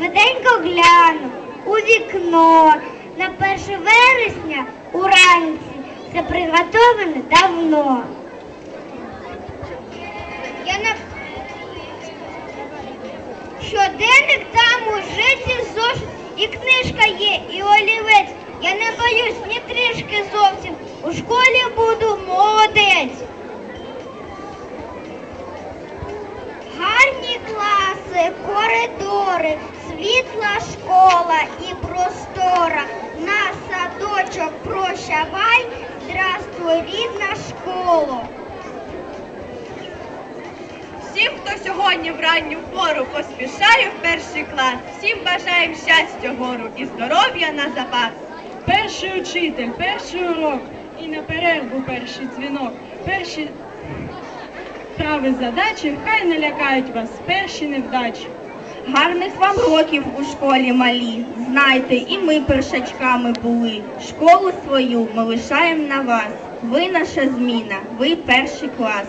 швиденько гляну у вікно. На 1 вересня уранці все приготоване давно. Я на щоденник там уже ці зошит, і книжка є, і олівець. Я не боюсь ні трішки зовсім. У школі буду молодець. Гарні класи, коридори, світла школа і простора. На садочок прощавай, здравствуй, рідна школа. Всім, хто сьогодні в ранню пору поспішає в перший клас, всім бажаємо щастя гору і здоров'я на запас. Перший учитель, перший урок і на перерву перший дзвінок. Перші справи задачі хай не лякають вас перші невдачі. Гарних вам років у школі малі. Знайте, і ми першачками були. Школу свою ми лишаємо на вас. Ви наша зміна, ви перший клас.